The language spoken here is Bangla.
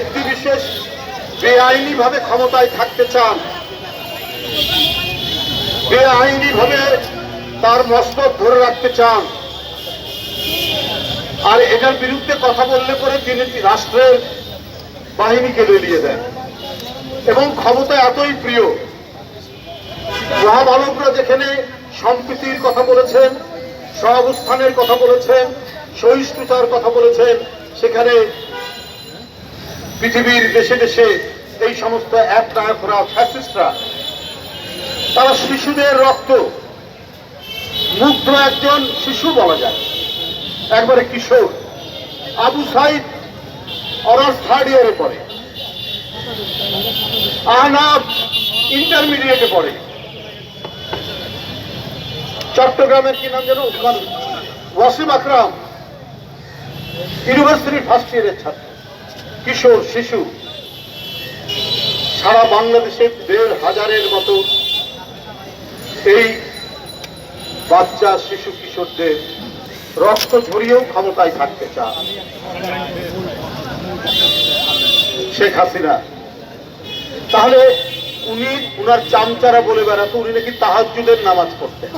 ব্যক্তি বিশেষ বেআইনি ভাবে ক্ষমতায় থাকতে চান। বেআইনি ভাবে তার মস্তক ধরে রাখতে চান। আর এটার বিরুদ্ধে কথা বললে পরে তিনি রাষ্ট্রের বাহিনীকে লেলিয়ে দেন। এবং ক্ষমতা এতই প্রিয়। মহামানবরা যেখানে সম্প্রীতির কথা বলেছেন, সহাবস্থানের কথা বলেছেন, সহিষ্ণুতার কথা বলেছেন, সেখানে পৃথিবীর দেশে দেশে এই সমস্ত এক নায়করা ফ্যাসিস্টরা। তারা শিশুদের রক্ত, মুগ্ধ একজন শিশু বলা যায়। একবারে কিশোর। আবু সাইদ অনার্স থার্ড ইয়ারে পড়ে। আহনাব ইন্টারমিডিয়েটে পড়ে। চট্টগ্রামের কি নাম যেন? ওয়াসিম আকরাম। ইউনিভার্সিটির ফার্স্ট ইয়ারের ছাত্র। কিশোর শিশু। সারা বাংলাদেশে দেড় হাজারের মতো এই বাচ্চা, শিশু, কিশোরদের রক্ত ঝরিয়েও ক্ষমতায় থাকতে চান শেখ হাসিনা। তাহলে উনি উনার চামচারা বলে বেড়াতো, উনি নাকি তাহাজুদের নামাজ পড়তেন।